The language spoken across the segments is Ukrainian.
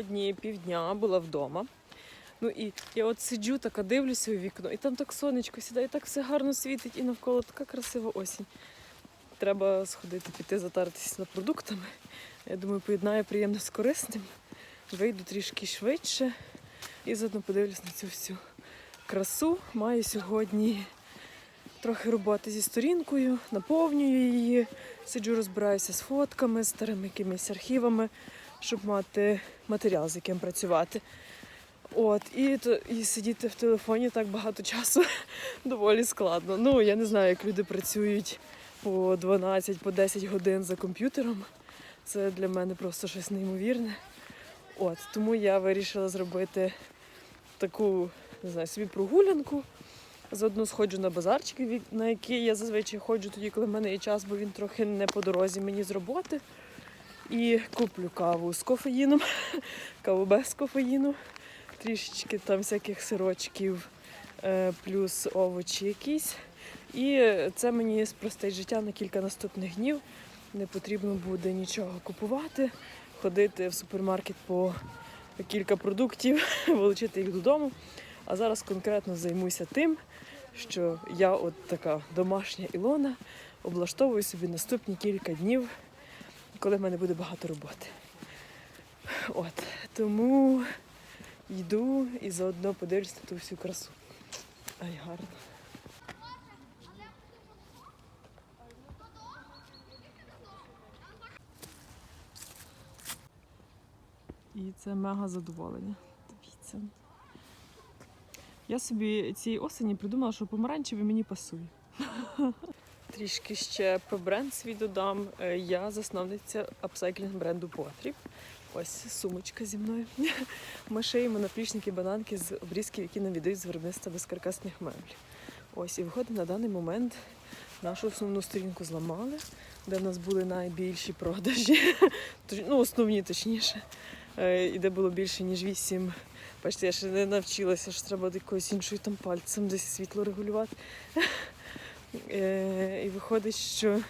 сьогодні півдня була вдома. Ну і я от сиджу, така дивлюся у вікно, і там так сонечко сідає, і так все гарно світить, і навколо така красива осінь. Треба сходити, піти затаритися за продуктами. Я думаю, поєднаю приємне з корисним. Вийду трішки швидше і заодно подивлюсь на цю всю красу. Маю сьогодні трохи роботи зі сторінкою, наповнюю її, сиджу, розбираюся з фотками, старими якимись архівами, щоб мати матеріал, з яким працювати. От, і, то, і сидіти в телефоні так багато часу доволі складно. Ну, я не знаю, як люди працюють по 12, по 10 годин за комп'ютером. Це для мене просто щось неймовірне. От, тому я вирішила зробити таку, не знаю, собі прогулянку. Заодно сходжу на базарчик, на який я зазвичай ходжу тоді, коли в мене є час, бо він трохи не по дорозі мені з роботи. І куплю каву з кофеїном, каву без кофеїну, трішечки там всяких сирочків, е, плюс овочі якісь. І це мені спростить життя на кілька наступних днів. Не потрібно буде нічого купувати, ходити в супермаркет по кілька продуктів, волочити їх додому. А зараз конкретно займуся тим, що я, от така домашня Ілона, облаштовую собі наступні кілька днів, коли в мене буде багато роботи. От, тому йду і заодно подивлюсь на ту всю красу. Ай, гарно. І це мега задоволення. Дивіться. Я собі цієї осені придумала, що помаранчевий мені пасує. Трішки ще про бренд свій додам. Е, Я засновниця апсайклінг бренду Потріб. Ось сумочка зі мною. Ми шиємо наплічники бананки з обрізків, які нам віддають з виробництва безкаркасних меблів. Ось і виходить на даний момент нашу основну сторінку зламали, де в нас були найбільші продажі. Ну, основні точніше. Е, І де було більше, ніж вісім. Бачите, я ще не навчилася, що треба якоюсь іншою там пальцем десь світло регулювати. Е, І виходить, що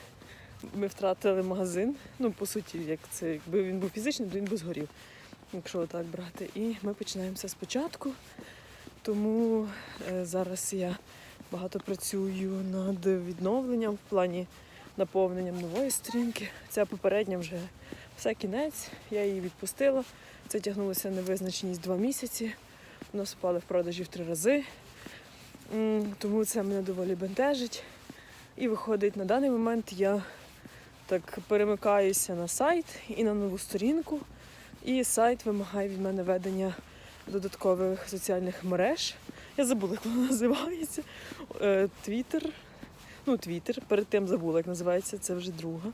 ми втратили магазин. Ну, по суті, як це, якби він був фізичний, то він би згорів, якщо так брати. І ми починаємо все спочатку. Тому е, зараз я багато працюю над відновленням в плані наповненням нової сторінки. Ця попередня вже все кінець, я її відпустила. Це тягнулося невизначеність два місяці. У нас впали в продажі в три рази. Тому це мене доволі бентежить. І виходить, на даний момент я так перемикаюся на сайт і на нову сторінку. І сайт вимагає від мене ведення додаткових соціальних мереж. Я забула, як воно називається. Твіттер. Ну, Твіттер. Перед тим забула, як називається, це вже друга.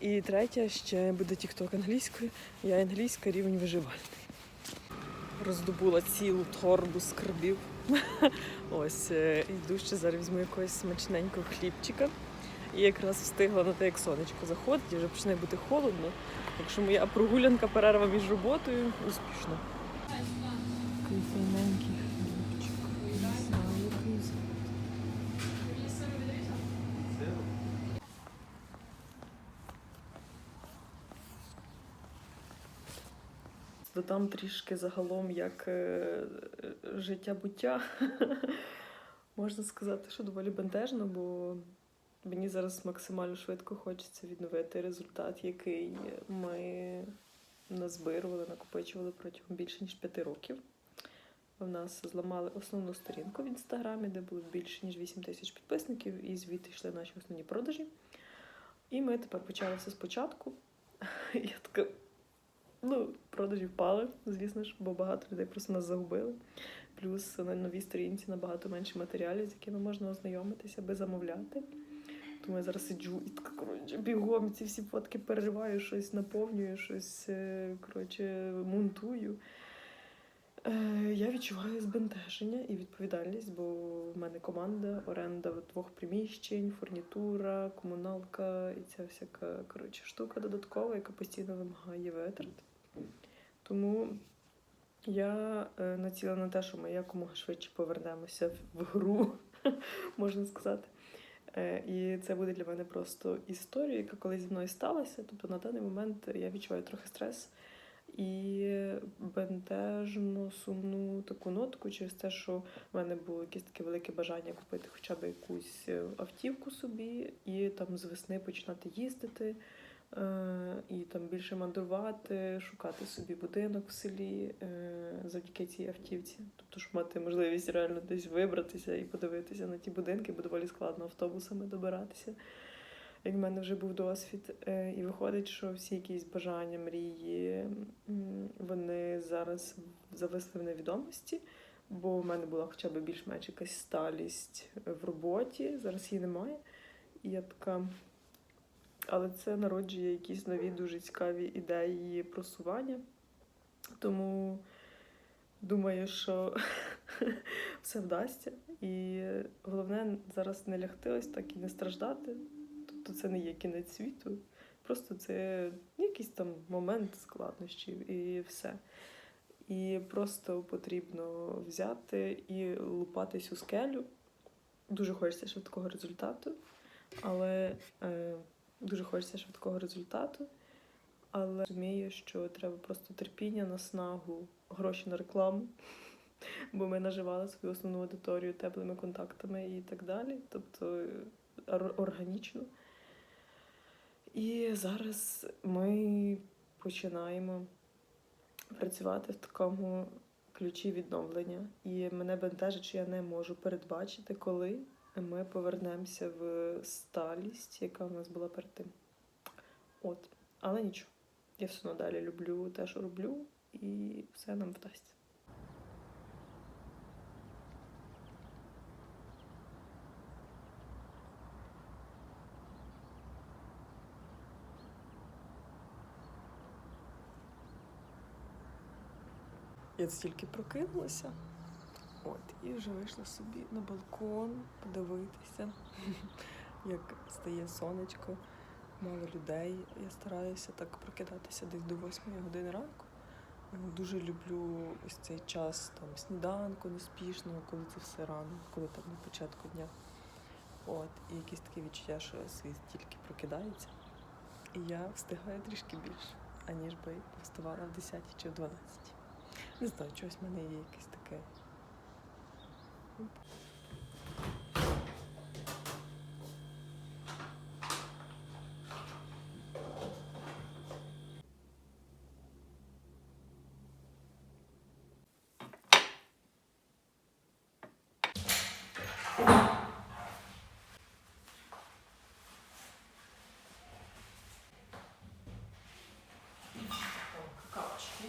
І третя ще буде TikTok англійською. Я англійська рівень виживальний. Роздобула цілу торбу скарбів. Ось е, йду ще зараз візьму якогось смачненького хлібчика. І якраз встигла на те, як сонечко заходить, і вже почне бути холодно. Так що моя прогулянка перерва між роботою успішно. Такий файненький хлібчик. Не знаю, який з- Додам трішки загалом як е, життя буття. Можна сказати, що доволі бентежно, бо мені зараз максимально швидко хочеться відновити результат, який ми назбирували, накопичували протягом більше ніж п'яти років. В нас зламали основну сторінку в інстаграмі, де було більше ніж 8 тисяч підписників, і звідти йшли наші основні продажі. І ми тепер почали все спочатку. Я така, ну, продажі впали, звісно ж, бо багато людей просто нас загубили. Плюс на новій сторінці набагато менше матеріалів, з якими можна ознайомитися, аби замовляти. Тому я зараз сиджу і така, коротше, бігом ці всі фотки перериваю, щось наповнюю, щось е, коротше, монтую. Е, Я відчуваю збентеження і відповідальність, бо в мене команда, оренда двох приміщень, фурнітура, комуналка і ця всяка коротше, штука додаткова, яка постійно вимагає витрат. Тому я е, націлена на те, що ми якомога швидше повернемося в- гру, можна сказати. Е, І це буде для мене просто історія, яка колись зі мною сталася. Тобто на даний момент я відчуваю трохи стрес і бентежно сумну таку нотку через те, що в мене було якесь таке велике бажання купити хоча б якусь е, автівку собі і там з весни починати їздити. Е, І там більше мандрувати, шукати собі будинок в селі е, завдяки цій автівці. Тобто, щоб мати можливість реально десь вибратися і подивитися на ті будинки, бо доволі складно автобусами добиратися. Як в мене вже був досвід. Е, І виходить, що всі якісь бажання, мрії, вони зараз зависли в невідомості, бо в мене була хоча б більш-менш якась сталість в роботі, зараз її немає. І я така. Але це народжує якісь нові дуже цікаві ідеї просування. Тому думаю, що все вдасться. І головне зараз не лягти ось так і не страждати. Тобто це не є кінець світу. Просто це якийсь там момент складнощів і все. І просто потрібно взяти і лупатись у скелю. Дуже хочеться швидкого результату, але е, дуже хочеться швидкого результату. Але розумію, що треба просто терпіння, наснагу, гроші на рекламу, бо ми наживали свою основну аудиторію теплими контактами і так далі. Тобто е, органічно. І зараз ми починаємо працювати в такому ключі відновлення. І мене бентежить, що я не можу передбачити, коли ми повернемося в сталість, яка в нас була перед тим. От. Але нічого. Я все одно далі люблю те, що роблю, і все нам вдасться. Я стільки прокинулася. От, і вже вийшла собі на балкон подивитися, як стає сонечко, мало людей. Я стараюся так прокидатися десь до 8 години ранку. Е, Дуже люблю ось цей час там сніданку неспішного, коли це все рано, коли там на початку дня. От, і якесь таке відчуття, що світ тільки прокидається. І я встигаю трішки більше, аніж би вставала в 10 чи в 12. Не знаю, чогось в мене є якесь таке. Какаочки.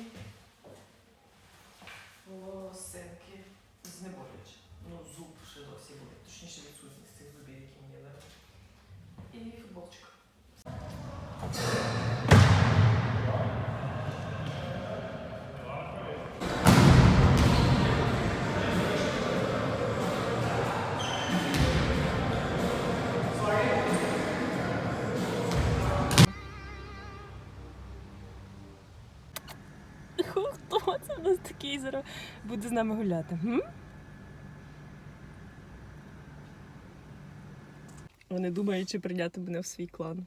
Волосинки знеболюючі. Ну, зуб ще досі буде, точніше відсутність цих зубів, які мені дали. І футболочка. Хто це в нас такий зараз буде з нами гуляти? М? Вони думають, чи прийняти мене в свій клан.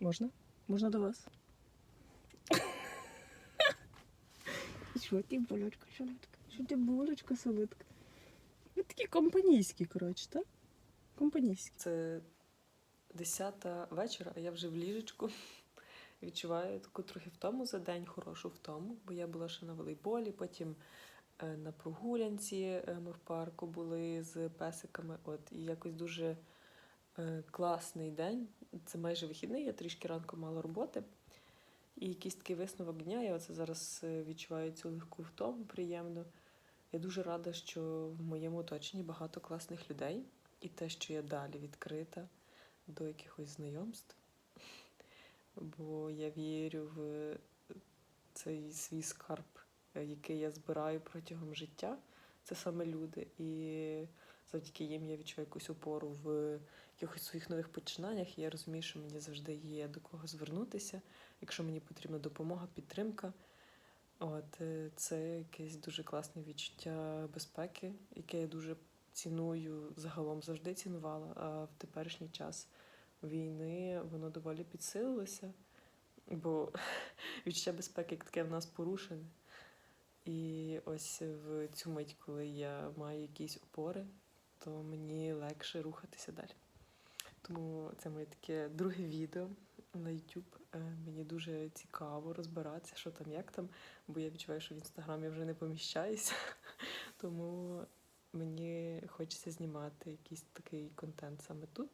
Можна? Можна до вас? Що ти, булочка солодка? Що ти булочка солодка? Ви такі компанійські, коротше, так? Компанійські. Це 10 вечора, а я вже в ліжечку. Відчуваю таку трохи втому за день, хорошу втому, бо я була ще на волейболі, потім на прогулянці е, ми в парку були з песиками. От, і якось дуже е, класний день. Це майже вихідний, я трішки ранку мала роботи. І якийсь такий висновок дня. Я оце зараз е, відчуваю цю легку втому, приємно. Я дуже рада, що в моєму оточенні багато класних людей, і те, що я далі відкрита до якихось знайомств бо я вірю в цей свій скарб, е, який я збираю протягом життя. Це саме люди. І завдяки їм я відчуваю якусь опору в якихось своїх нових починаннях. І я розумію, що мені завжди є до кого звернутися, якщо мені потрібна допомога, підтримка. От е, це якесь дуже класне відчуття безпеки, яке я дуже ціную загалом завжди цінувала. А в теперішній час війни воно доволі підсилилося. бо відчуття безпеки як таке в нас порушене. І ось в цю мить, коли я маю якісь опори, то мені легше рухатися далі. Тому це моє таке друге відео на YouTube. Е, Мені дуже цікаво розбиратися, що там, як там, бо я відчуваю, що в інстаграмі я вже не поміщаюся. Тому мені хочеться знімати якийсь такий контент саме тут.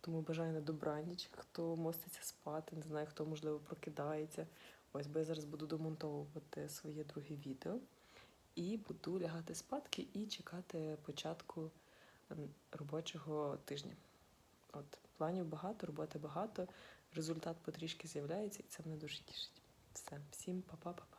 Тому бажаю на добраніч, хто моститься спати, не знаю, хто можливо прокидається. Ось, бо я зараз буду домонтовувати своє друге відео і буду лягати спадки і чекати початку робочого тижня. От, планів багато, роботи багато, результат потрішки з'являється, і це мене дуже тішить. Все, всім па-па-па-па.